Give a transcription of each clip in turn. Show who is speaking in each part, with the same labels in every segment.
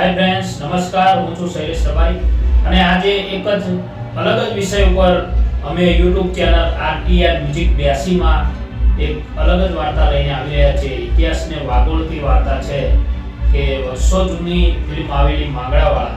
Speaker 1: Hi friends નમસ્કાર, હું છું શૈલેષ સભાઈ અને આજે એક જ અલગ જ વિષય ઉપર અમે YouTube ચેનલ આરટીઆર મ્યુઝિક 82 માં એક અલગ જ વાર્તા લઈને આવી રહ્યા છે ઇતિહાસને વાગોળતી વાર્તા છે કે વર્ષો જૂની ફિલ્મ આવેલી માંગડાવાળા,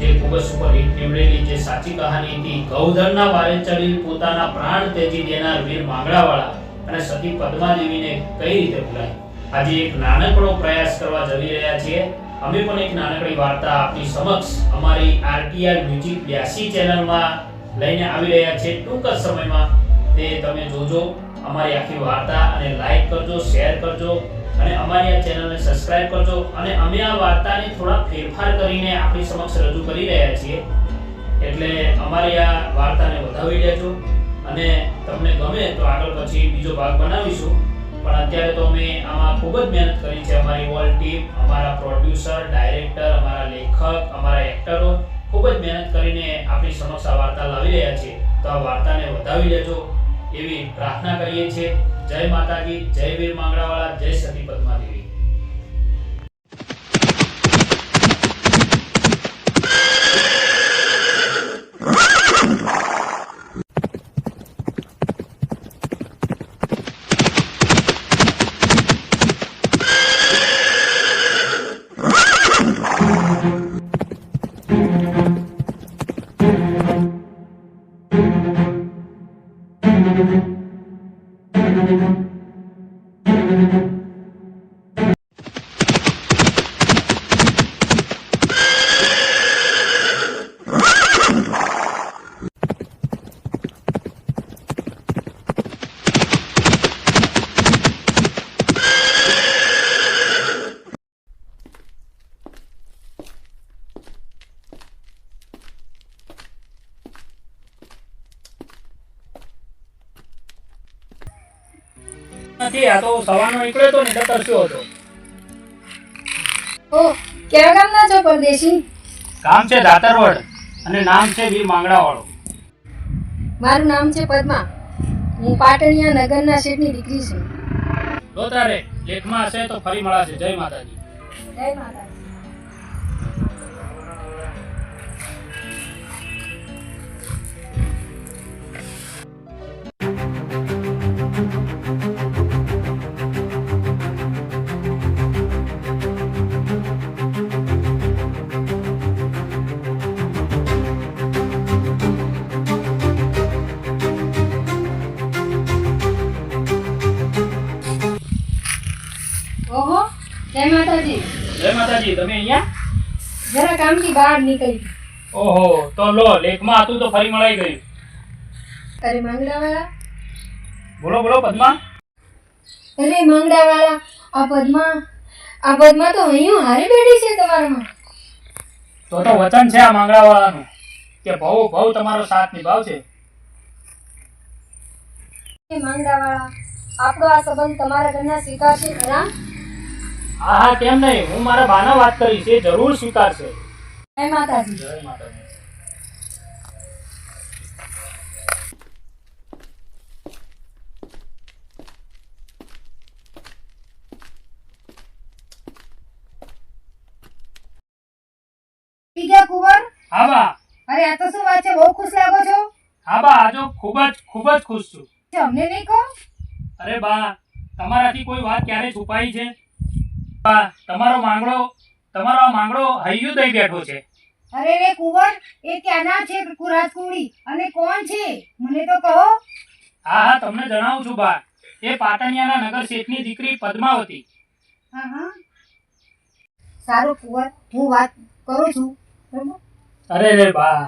Speaker 1: જે ખૂબ જ સુપર હિટ નીવડેલી, જે સાચી કહાની હતી. ગૌધરના વારે ચડી પોતાના પ્રાણ તેજી દેનાર વીર માંગડાવાળા અને સતી પદ્માદેવીને કઈ રીતે ભૂલાય? આજે એક નાનકડો પ્રયાસ કરવા જઈ રહ્યા છીએ. અમે પણ એક નાનકડી વાર્તા આપની સમક્ષ અમારી આરટીઆર મ્યુઝિક 82 ચેનલમાં લઈને આવી રહ્યા છે. ટૂંક જ સમયમાં તે તમે જોજો, અમારી આખી વાર્તા અને લાઈક કરજો, શેર કરજો અને અમારી આ ચેનલને સબસ્ક્રાઇબ કરજો અને અમે આ વાર્તાને થોડા ફેરફાર કરીને આપણી સમક્ષ રજૂ કરી રહ્યા છીએ. એટલે અમારી આ વાર્તાને વધાવી લેજો અને તમને ગમે તો આગળ પછી બીજો ભાગ બનાવીશું. પણ અત્યારે તો અમે આમાં ખૂબ જ મહેનત કરી છે. અમારી ઓલ ટીમ અમારા પ્રોડ્યુસર ડાયરેક્ટર અમારા લેખક, અમારા એક્ટરો ખૂબ જ મહેનત કરીને આપણી સમક્ષ આ વાર્તા લાવી રહ્યા છે. તો આ વાર્તાને વધાવી લેજો એવી પ્રાર્થના કરીએ છીએ. જય માતાજી, જય વીર માંગડાવાળા જય સતી પદ્માદેવી. Thank you. નથી આ તો સવારનો નીકળ્યો તો નહીં તરસ્યો હતો?
Speaker 2: ઓ કેવા ગામના છો પરદેશી?
Speaker 1: ગામ છે દાતરવડ અને નામ છે વીર માંગડાવાળો.
Speaker 2: મારું નામ છે પદ્મા. હું પાટણિયા નગરના શેઠની દીકરી છું.
Speaker 1: તો તારે લેખમાં હશે તો ફરી મળાશે. જય માતાજી.
Speaker 2: જય માતા જય માતાજી.
Speaker 1: જય માતાજી તમે અહીંયા?
Speaker 2: જરા કામથી બહાર નીકળી
Speaker 1: ઓહો તો લો લેખમાં હતું તો ફરી મળાઈ ગયું.
Speaker 2: અરે માંગડાવાળા?
Speaker 1: બોલો બોલો પદ્મા.
Speaker 2: અરે માંગડાવાળા આ પદ્મા આ પદ્મા તો અહીંયા હારી બેઠી છે તમારામાં.
Speaker 1: તો તો વચન છે આ માંગડાવાળાનું કે ભવ ભવ તમારો સાથ નિભાવશે.
Speaker 2: માંગડાવાળા આપણો આ સંબંધ તમારા ઘરના સ્વીકારશે ખરા?
Speaker 1: હા હા કેમ નહીં? હું મારા બાના વાત કરીશ એ જરૂર સ્વીકારશે.
Speaker 2: જય માતાજી.
Speaker 1: જય માતાજી.
Speaker 2: બીજા કુંવર?
Speaker 1: હા બા.
Speaker 2: અરે આ તો શું વાત છે? બહુ ખુશ લાગો છો?
Speaker 1: હા બા આજો ખૂબ જ ખૂબ જ ખુશ છું.
Speaker 2: અમને નહીં કહો.
Speaker 1: અરે બા તમારાથી કોઈ વાત ક્યારે છુપાઈ છે? તમારો માંગડો તમારો આ માંગડો હૈયું દઈ બેઠો છે.
Speaker 2: અરે રે કુંવર એ ક્યાંના છે રાજકુડી અને કોણ છે? મને તો કહો.
Speaker 1: હા હા તમને જણાવું છું બા. એ પાટણિયાના નગર શેઠની દીકરી પદ્માવતી.
Speaker 2: હા હા. સારું કુંવર હું વાત કરું છું.
Speaker 1: અરે રે બા.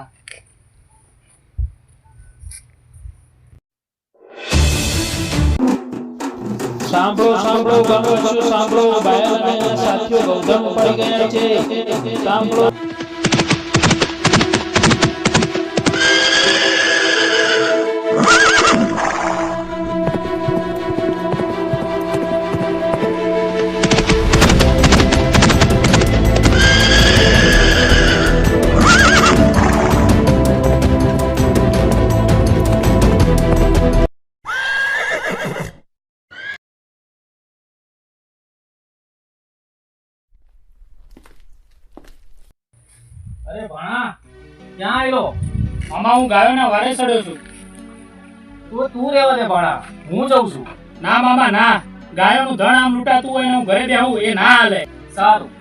Speaker 3: સાંભળો સાંભળો ગામવાસીઓ સાંભળો બાયલ અને સાથીઓ ગૌધમ પડી ગયા છે. સાંભળો
Speaker 4: મામા હું ગાયોના વારે ચડ્યો છું.
Speaker 5: તું તું રહેવા દે ભણા હું જઉં છું.
Speaker 4: ના મામા, ના. ગાયોનું ધણ આમ લૂંટાતું હોય અને હું ઘરે બેહું, એ ના હાલે.
Speaker 5: સારું.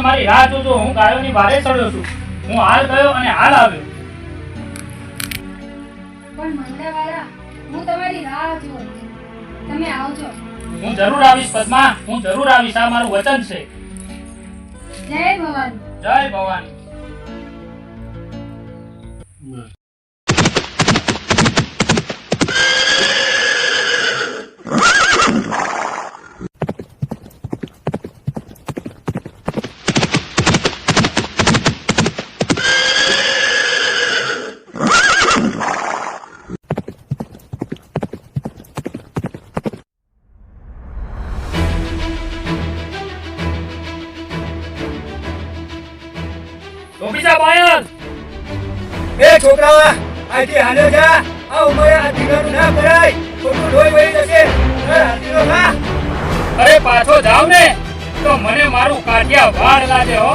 Speaker 2: તમે
Speaker 4: મારી રાહ જોજો હું ગાયોની ભારે ચડ્યો છું. હું હાલ ગયો અને હાલ આવ્યો.
Speaker 2: પણ મંડાવાળા હું તમારી રાહ જોઉં. તમે આવજો.
Speaker 4: હું જરૂર આવીશ પદ્મા. હું જરૂર આવીશ. આ મારું વચન છે.
Speaker 2: જય ભવાની.
Speaker 4: જય ભવાની. ગોપીજા બાયલ
Speaker 6: એ છોકરાઓ અહીંથી હાલ્યો જા. આ ઉંમરે દીકરાનું ના ભરાય ખોટું લોહી વહી જશે. હાથીનો ના
Speaker 4: અરે પાછો જાવ ને. તો મને મારું કાઠિયા વાળ લાગે હો.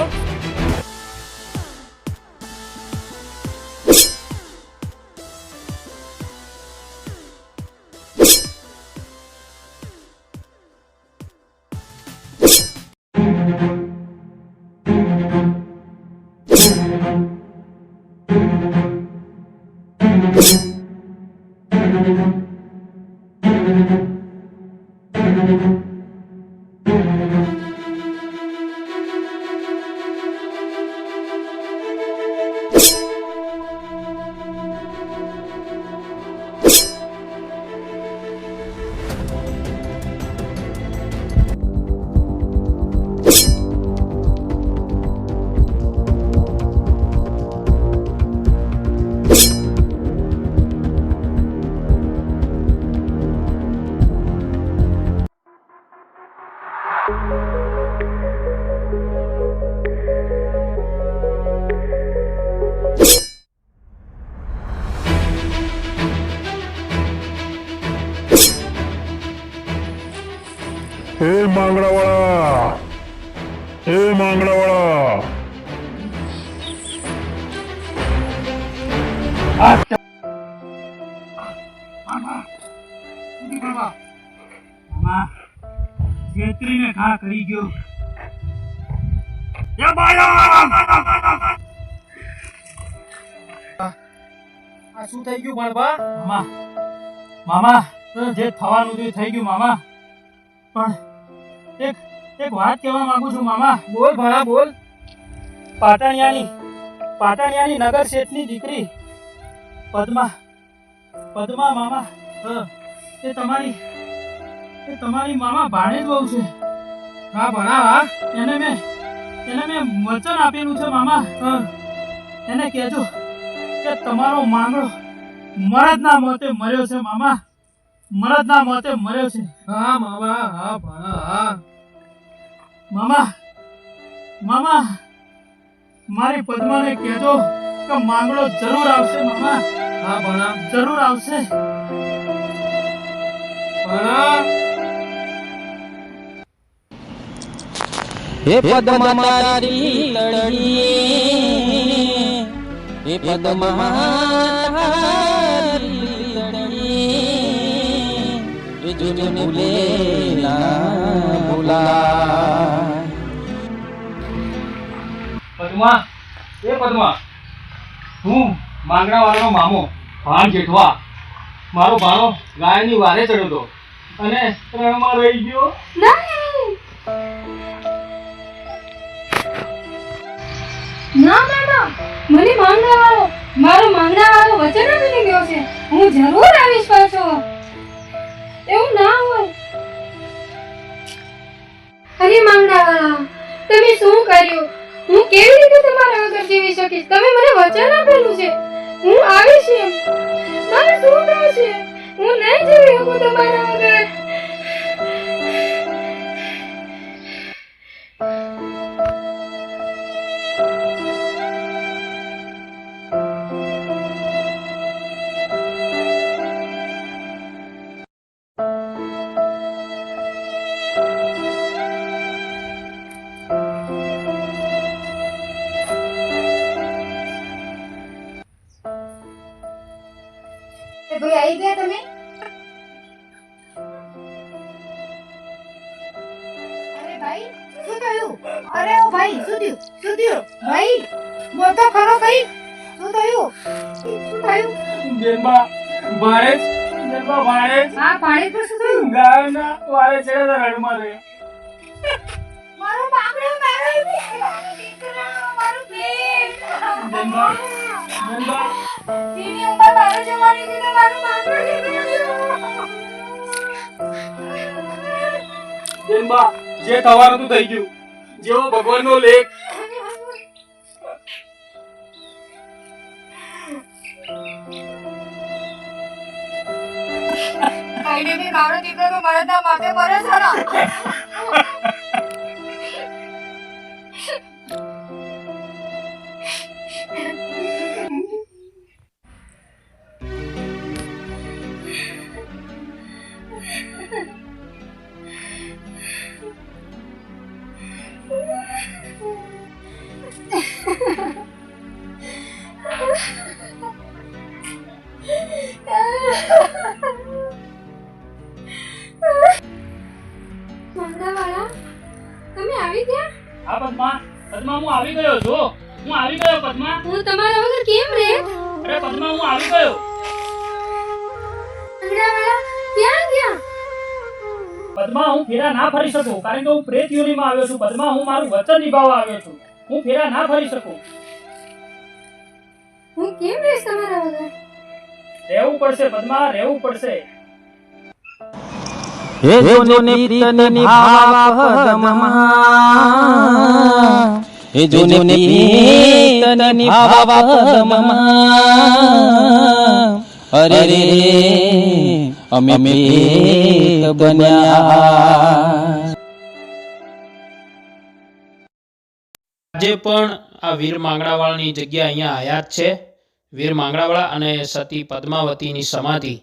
Speaker 7: હે માંગડાવાળા હે માંગડાવાળા
Speaker 4: છેતરીને ખા કરી ગયો.
Speaker 5: આ શું થઈ ગયું ભણભા
Speaker 4: મામા મામા જે થવાનું હતું થઈ ગયું મામા. પણ એક એક વાત કહેવા માંગુ છું મામા.
Speaker 5: બોલ ભણા બોલ.
Speaker 4: પાટણિયાની પાટણિયાની નગર શેઠની દીકરી પદ્મા પદ્મા મામા એ તમારી એ તમારી મામા ભાણે જ બહુ છે.
Speaker 5: હા ભણા હા.
Speaker 4: એને મેં એને મેં વચન આપેલું છે મામા. એને કહેજો કે તમારો માંગડો મરદના મોતે મર્યો છે મામા. મરદના મોતે મર્યો છે.
Speaker 5: હા મામા હા ભણા હા.
Speaker 4: મામા મામા મારી પદ્માને કહેજો કે માંગડો જરૂર આવશે મામા.
Speaker 5: હા ભણા
Speaker 4: જરૂર આવશે.
Speaker 5: ભણા
Speaker 1: હે પદ્મા તારી લડી હે પદ્મા તારી લડી એ જોને ભૂલે ના ભૂલા
Speaker 5: પદ્મા એ પદ્મા હું માંગણાવાળાનો મામો ભાણ જેઠવા. મારો ભાણો ગાયની વારે ચડ્યો હતો. અને રણમાં રહી ગયો.
Speaker 2: નહીં ના મામા મને માંગડાવાળો મારો માંગડાવાળો વચન આપીને ગયો છે. હું જરૂર આવીશ પાછો. એવું ના હોય. અરે માંગડાવાળા તમે શું કર્યું? હું કેવી રીતે તમારા વગર જીવી શકીશ? તમે મને વચન આપેલું છે. હું આવીશ એમ. મારે શું થશે હું નહીં જીવી શકું તમારા વગર.
Speaker 8: ભાઈ શું થયું? શું થયું? ભાઈ બોલતો ખરો ભાઈ? શું થયું? શું થયું?
Speaker 5: જેનબા ભાડે જેનબા ભાડે
Speaker 8: હા પાણી પર શું થયું?
Speaker 5: ગાયના વારે છે રડમાં રહે
Speaker 8: મારો બાપડો મારો દીકરો મારો બેન.
Speaker 5: જેનબા જેનબા
Speaker 8: તેની ઉંમર મારો જવાની છે મારો બાપડો દીકરો
Speaker 5: જેનબા જે થવાનું તું થઈ ગયું. જેવો ભગવાનનો લેખ.
Speaker 8: બી મારો દીકરો તો મરે છે ને
Speaker 5: પદ્મા હું
Speaker 2: તમારા વગર કેમ રે?
Speaker 5: અરે પદ્મા હું આવી ગયો.
Speaker 2: મંગળાવાળા ક્યાં ગયા?
Speaker 5: પદ્મા હું ફેરા ના ફરી શકું કારણ કે હું પ્રેત યોનીમાં આવ્યો છું. પદ્મા હું મારું વચન નિભાવવા આવ્યો છું. હું ફેરા ના ફરી શકું.
Speaker 2: હું કેમ રહીશ તમારા વગર?
Speaker 5: રહેવું પડશે પદ્મા રહેવું પડશે.
Speaker 1: હે જોને પ્રીત નિભાવા હે જોને પીતની ભાવા પદમમાં અરે રે અમે પીત બન્યા. આજે પણ આ વીર માંગડાવાળાની જગ્યા અહીંયા આયાત છે. વીર માંગડાવાળા અને સતી પદ્માવતીની સમાધિ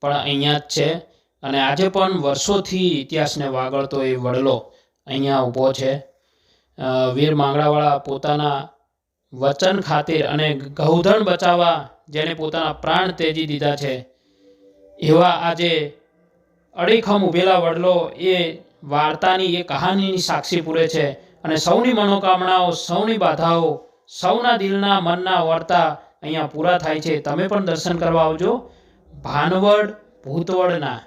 Speaker 1: પણ અહીંયા જ છે. અને આજે પણ વર્ષોથી ઇતિહાસને વાગળતો એ વડલો અહીંયા ઊભો છે. વીર માંગડાવાળા પોતાના વચન ખાतिर અને ગૌધન બચાવવા જેને પોતાના પ્રાણ તેજી દીધા છે. એવા આજે અડીખમ ઉભેલા વડલો એ વાર્તાની એ કહાનીની સાક્ષી પૂરે છે અને સૌની મનોકામનાઓ, સૌની બાધાઓ, સૌના દિલના મનના વાર્તા અહીંયા પૂરા થાય છે. તમે પણ દર્શન કરવા આવજો. ભાનવડ ભૂતવડના.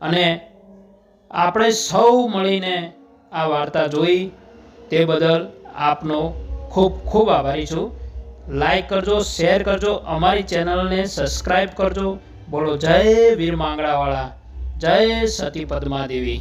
Speaker 1: અને આપણે સૌ મળીને આ વાર્તા જોઈ તે બદલ આપનો ખૂબ ખૂબ આભારી છું. લાઈક કરજો શેર કરજો, અમારી ચેનલને સબસ્ક્રાઈબ કરજો. બોલો જય વીર માંગડાવાળા, જય સતી પદ્માદેવી.